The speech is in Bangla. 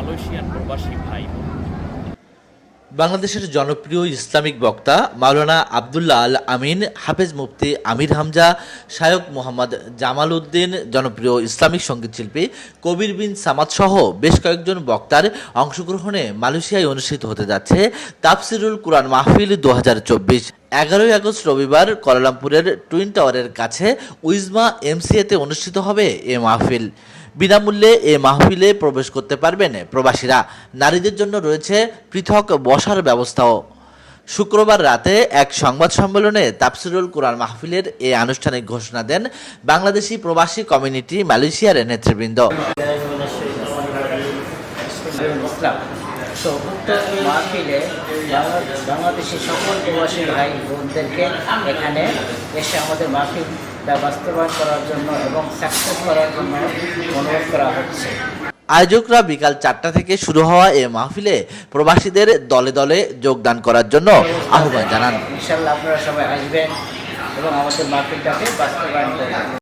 মালয়েশিয়ান প্রবাসী ভাই বাংলাদেশের জনপ্রিয় ইসলামিক বক্তা মাওলানা আবদুল্লাহ আল আমিন, হাফেজ মুফতি আমির হামজা শায়ক মোহাম্মদ জামাল উদ্দিন, জনপ্রিয় ইসলামিক সংগীত শিল্পী কবির বিন সামাদ সহ বেশ কয়েকজন বক্তার অংশগ্রহণে মালয়েশিয়ায় অনুষ্ঠিত হতে যাচ্ছে তাফসিরুল কুরআন মাহফিল দু হাজার চব্বিশ। এগারোই আগস্ট রবিবার কোয়ালালামপুরের টুইন টাওয়ারের কাছে উইজমা এমসিএতে অনুষ্ঠিত হবে এ মাহফিল। বিনামূল্যে এ মাহফিলে প্রবেশ করতে পারবেন প্রবাসীরা। নারীদের জন্য রয়েছে পৃথক বসার ব্যবস্থাও। শুক্রবার রাতে এক সংবাদ সম্মেলনে তাফসিরুল কোরআন মাহফিলের এ আনুষ্ঠানিক ঘোষণা দেন বাংলাদেশি প্রবাসী কমিউনিটি মালয়েশিয়ার নেতৃবৃন্দ। উক্ত মাহফিলে বাংলা- বাংলাদেশি সকল প্রবাসী ভাই বোনদেরকে এখানে এসে আমাদের মাহফিলটা বাস্তবায়ন করার জন্য এবং সাকসেস করার জন্য অনুরোধ করা হচ্ছে। আয়োজকরা বিকাল চারটা থেকে শুরু হওয়া এ মাহফিলে প্রবাসীদের দলে দলে যোগদান করার জন্য আহ্বান জানান। ইনশাল্লাহ আপনারা সবাই আসবেন এবং আমাদের মাহফিলটাকে বাস্তবায়ন করবেন।